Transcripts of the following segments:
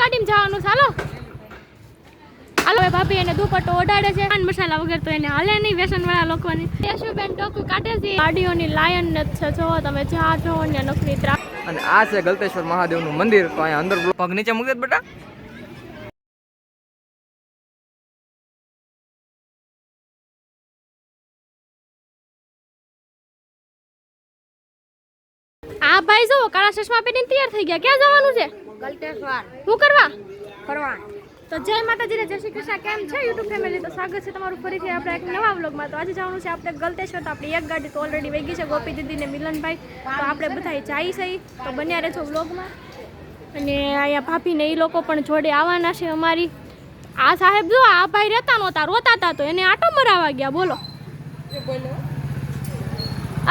ગાડીમાં જવાનું ચાલો. હાલો ભાભી એને દુપટ્ટો ઓઢાડે છે. પાન મસાલા વગર તો એને હાલે નહીં વ્યસન વાળા લોકોની યશુબેન ટોકું કાઢે છે. ગાડીઓની લાયન જ છે. જો તમે જ્યાં જો ને નકરી ત્રા અને આ છે ગલતેશ્વર મહાદેવનું મંદિર. તો અહીંયા અંદર પગ નીચે મૂકી દે બેટા. આ ભાઈ જો કાળા ચશ્મા પહેરીને તૈયાર થઈ ગયા. ક્યાં જવાનું છે? ગલતેશ્વર શું કરવા? ફરવા તો જય માતાજી ને જય શ્રી કૃષ્ણ. કેમ છે યુટ્યુબ ફેમિલી તો સ્વાગત છે તમારું ફરીથી આપણે એક નવા વ્લોગમાં તો આજે જવાનું છે આપણે ગલતેશ્વર તો આપણી એક ગાડી તો ઓલરેડી વહી ગઈ છે ગોપી દીદીને મિલનભાઈ. તો આપણે બધા જાય છે. તો બન્યા રહેજો વ્લોગમાં અને અહીંયા ભાભીને એ લોકો પણ જોડે આવવાના છે અમારી. આ સાહેબ જો આ ભાઈ રહેતા નહોતા રોતા હતા તો. એને આટો મરાવા ગયા. બોલો.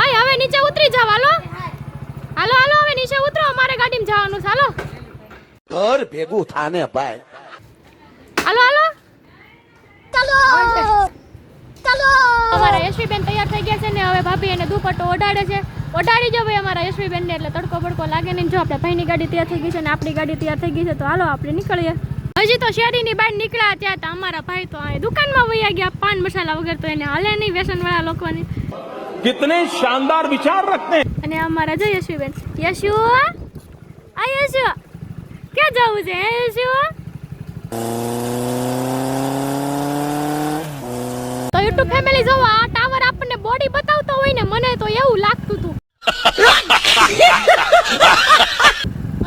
આય હવે નીચે ઉતરી જાવ. હાલો. હાલો હાલો હવે નીચે ઉતરો. અમારે ગાડીમાં જવાનું છે. હાલો. ઘર ભેગું થાને ભાઈ. હાલો હાલો. ચાલો. ચાલો. અમારા યશવીબેન તૈયાર થઈ ગયા છે ને હવે ભાભી એને દુપટ્ટો ઓઢાડે છે. ઓઢાડી જો ભાઈ અમારા યશવીબેન ને એટલે તડકો બડકો લાગે નહીં. જો આપણે ભાઈની ગાડી તૈયાર થઈ ગઈ છે ને આપણી ગાડી તૈયાર થઈ ગઈ છે તો હાલો આપણે નીકળીએ. હજી તો શેરીની બહાર નીકળ્યા ત્યાં તો અમારા ભાઈ તો દુકાનમાં વૈયા ગયા પાન મસાલા વગર તો એને હાલે નહીં વ્યસન વાળા લોકોને કિતને શાનદાર વિચાર રખતે અને અમારા જો યશવીબેન. યશુ આ યશુ. ક્યાં જવું છે? હે યશુ તો યુટ્યુબ ફેમિલી જોવો, આ ટાવર આપણને બોડી બતાવતો હોય ને, મને તો એવું લાગતું હતું.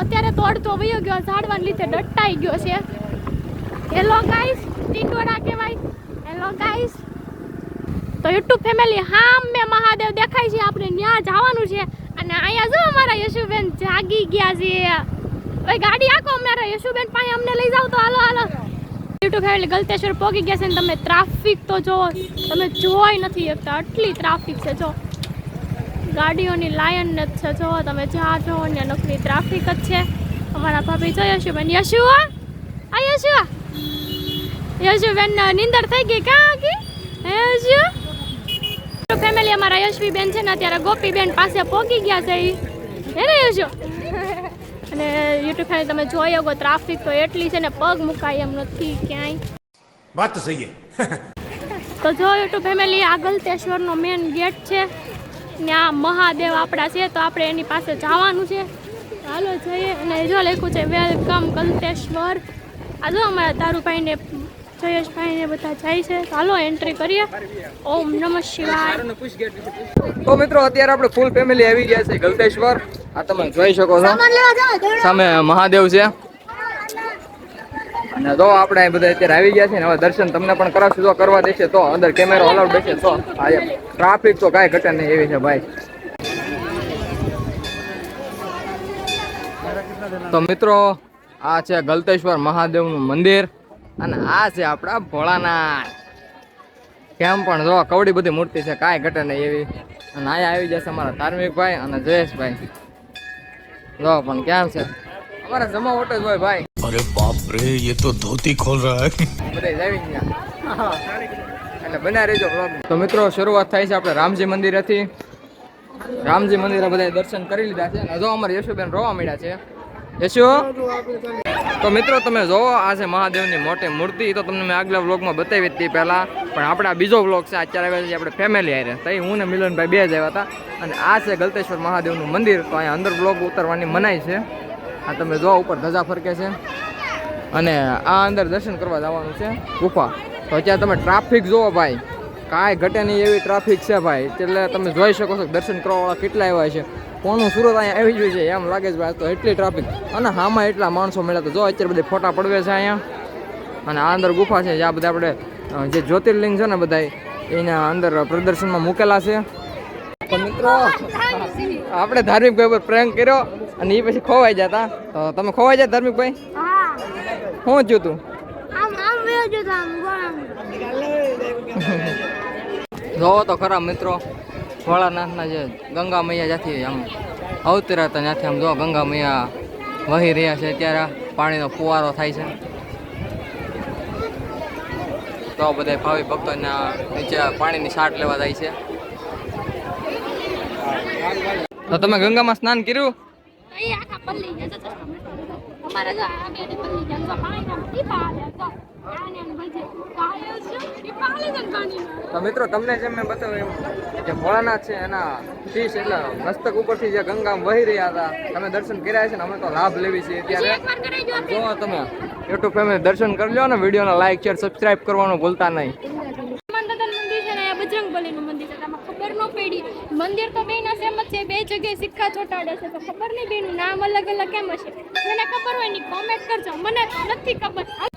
અત્યારે તોડતો વયો ગયો, ઝાડવાને લીધે ડટ્ટાઈ ગયો છે. હેલો ગાઈસ ટીટોડા કહેવાય. હેલો ગાઈસ તો યુટ્યુબ ફેમિલી હા મેં મહાદેવ દેખાય છે, આપણે ત્યાં જવાનું છે. અને અહીંયા જો અમારા યશુબેન જાગી ગયા છે. ઓય ગાડી આખો અમારા યશુબેન પાસે અમને લઈ જાવ તો હાલો હાલો. યુટ્યુબ ફેમિલી ગલતેશ્વર પહોંચી ગયા છે ને તમે ટ્રાફિક તો જોવો તમે જોવાય નથી શકતા. આટલી ટ્રાફિક છે જો ગાડીઓની લાયન જ છે જો તમે જ્યાં જો ને નકરી ટ્રાફિક જ છે. અમારા ભાભી જો યશુબેન. યશુ આ યશુ યશુબેન નિંદર થઈ ગઈ. કાં ગઈ? યશુ ફેમિલી અમારા યશવી બેન છે ને અત્યારે ગોપી બેન પાસે પહોંચી ગયા છે એ ને યશુ અને યુટ્યુબ ચેનલ તમે જોઈ શકો ટ્રાફિક તો એટલી છે ને પગ મુકાય એમ નથી ક્યાંય. વાત તો સહી તો જો યુટ્યુબ ફેમિલી આ ગલતેશ્વરનો મેન ગેટ છે ત્યાં મહાદેવ આપણા છે તો આપણે એની પાસે જવાનું છે. હાલો જઈએ અને જો લખ્યું છે વેલકમ ગલતેશ્વર. આ જો અમારા તારુભાઈને દારૂભાઈને જયેશભાઈને બધા જાય છે. ચાલો એન્ટ્રી કરીએ. ઓમ નમઃ શિવાય. તો મિત્રો અત્યારે આપણે ફૂલ ફેમિલી આવી ગયા છે ગલતેશ્વર. આ તમે જોઈ શકો છો. સામે મહાદેવ છે. અને જો આપણે બધા અત્યારે આવી ગયા છે ને હવે દર્શન તમને પણ કરાવશું. તો કરવા દેશે તો અંદર કેમેરો અલાઉડ દેશે તો આ ટ્રાફિક તો કાંઈ ઘટે નહીં એવી છે ભાઈ. તો મિત્રો આ છે ગલતેશ્વર મહાદેવનું મંદિર. અને આ છે આપણા ભોળાનાથ. કેમ પણ જો કવડી બધી મૂર્તિ છે કાંઈ ઘટે નહીં એવી. અને અહીંયા આવી જશે અમારા ધાર્મિકભાઈ અને જયેશભાઈ. જો પણ કેમ છે? અમારે જમા ઓટો જ હોય ભાઈ. અરે બાપ રે એ તો ધોતી ખોલ રહા હે. બધે જાવી ગયા. એટલે બના રહેજો બ્લોગ તો મિત્રો શરૂઆત થાય છે આપણે રામજી મંદિરેથી. રામજી મંદિરે બધા દર્શન કરી લીધા છે. અને જો અમારે યશુબેન રોવા મળ્યા છે. યશુ? તો મિત્રો, તમે જોવો, આ છે મહાદેવની મોટી મૂર્તિ. તો તમને મેં આગલા વ્લોગમાં બતાવી હતી પહેલા. પણ આપણે આ બીજો વ્લોગ છે, અત્યારે આવ્યા છે આપણે ફેમિલી આવી તઈ હું ને મિલનભાઈ બે જ આવ્યા હતા. અને આ છે ગલતેશ્વર મહાદેવનું મંદિર. તો અહીંયા અંદર વ્લોગ ઉતરવાની મનાઈ છે. આ તમે જો ઉપર ધજા ફરકે છે. અને આ અંદર દર્શન કરવા જવાનું છે ગુફા. તો અત્યારે તમે ટ્રાફિક જુઓ ભાઈ. કાંઈ ઘટે નહીં એવી ટ્રાફિક છે ભાઈ. એટલે તમે જોઈ શકો છો દર્શન કરવાવાળા કેટલા એવા છે. કોનું સુરત અહીંયા આવી ગયું છે એમ લાગે છે ભાઈ તો એટલી ટ્રાફિક અને હામાં એટલા માણસો મળ્યા તો જો અત્યારે બધા ફોટા પડવે છે અહીંયા. અને આ અંદર ગુફા છે જ્યાં બધા આપણે જે જ્યોતિર્લિંગ છે ને બધા એના અંદર પ્રદર્શનમાં મૂકેલા છે. તો મિત્રો આપણે ધાર્મિક ભાઈ પર પ્રેમ કર્યો અને એ પછી ખોવાઈ જતા. તો તમે ખોવાઈ જાય ધાર્મિક ભાઈ? શું થયું તું? જોવો તો ખરા મિત્રો, ભોળાનાથના જે ગંગા મૈયા જ્યાંથી આમ અવતર્યા હતા, ત્યાંથી આમ જો ગંગા મૈયા વહી રહ્યા છે ત્યારે પાણીનો ફુવારો થાય છે. તો બધા ભાવિ ભક્તોના નીચે પાણીની સાટ લેવા જાય છે. તો તમે ગંગામાં સ્નાન કર્યું? અમારે તો તો તો મિત્રો તમને જેમ મેં બતાવ્યું જે ભોળાનાથ છે એના શીશ એટલે મસ્તક ઉપરથી જે ગંગા વહી રહ્યા હતા તમે દર્શન કર્યા છે ને અમે તો લાભ લેવી છે પછી ત્યારે એકવાર કરાઈ જો તમે યુટ્યુબ ફેમિલી દર્શન કરી લો ને વિડીયોને લાઈક શેર સબસ્ક્રાઇબ કરવાનું ભૂલતા નહીં. મંદિર મંદિર ખબર ન તો સેમ જ છે બે જગ્યાએ સિક્કા ચોટાડે છે તો ખબર નહીં બેનું નામ અલગ અલગ કેમ હશે? મને ખબર હોય નહીં કોમેન્ટ કરજો. મને નથી ખબર.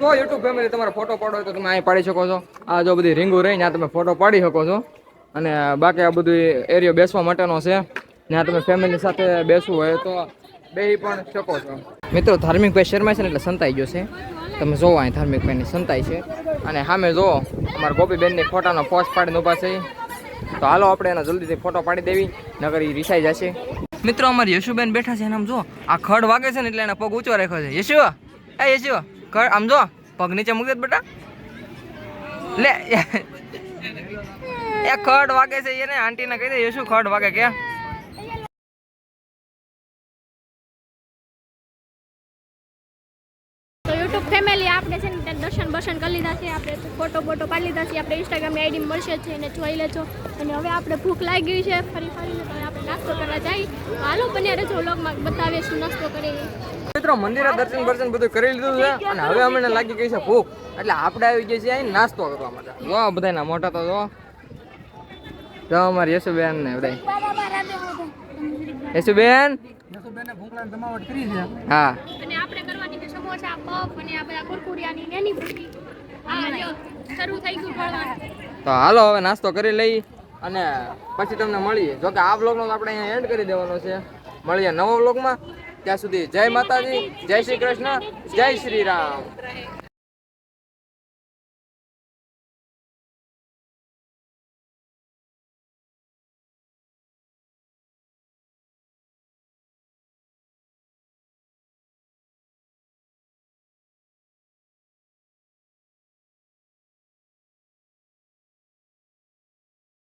તો યુટ્યુબ ફેમિલી તમારો ફોટો પાડો હોય તો તમે અહીં પાડી શકો છો. આ જો બધી રીંગો રહી, ત્યાં તમે ફોટો પાડી શકો છો. અને બાકી આ બધું એરિયો બેસવા માટેનો છે. ત્યાં તમે ફેમિલી સાથે બેસવું હોય તો બેસી પણ શકો છો. મિત્રો, ધાર્મિક ભાઈ શર્મા છે ને એટલે સંતાઈ ગયો છે. તમે જોવો અહીં ધાર્મિક ભાઈની સંતાઈ છે. અને સામે જોવો અમારા ગોપીબેનની ફોટાનો પોસ્ટ પાડીને ઊભા છે. તો હાલો, આપણે એનો જલ્દીથી ફોટો પાડી દેવી, નગર એ રિસાઈ જશે. મિત્રો, અમારી યશુબેન બેઠા છે એને આમ જો, આ ખડ વાગે છે ને એટલે એના પગ ઊંચો રાખ્યો છે. યશુ, એ યશુ. ખડ આમ જો પગ નીચે મૂકી દે બેટા. લે, એ ખડ વાગે છે એને, આંટીને કહી દે શું ખડ વાગે કે? તો ફેમિલી આપણે છે ને ત્યાં દર્શન બર્શન કરી લીધા છે. આપણે ફોટો બોટો પાડી લીધા છે. આપણે ઇન્સ્ટાગ્રામની આઈડી મળશે છે એને જોઈ લેજો. અને હવે આપણે ભૂખ લાગી ગઈ છે. ફરી ફરીને તો આપણે નાસ્તો કરવા જઈ. તો હાલો બને રહેજો વ્લોગમાં. બતાવીએ શું નાસ્તો કરીને. મિત્રો મંદિરે દર્શન બર્શન બધું કરી લીધું છે અને હવે અમને લાગી ગઈ છે ભૂખ. એટલે આપણે આવી ગયા છીએ અહીં નાસ્તો કરવા માટે. જો બધાના મોટા તો જો. જો અમારી યશુબેન ને બધા યશુબેન? હા અને જમાવટ કરી છે. સમોસા પફ અને આ બધા કુરકુરિયાની નેની ભૂકી તો હાલો, હવે નાસ્તો કરી લઈ અને પછી તમને મળીએ. જો કે આ બ્લોગનો તો આપણે અહીંયા એન્ડ કરી દેવાનો છે. મળીએ નવો બ્લોગમાં ત્યાં સુધી જય માતાજી, જય શ્રી કૃષ્ણ, જય શ્રી રામ.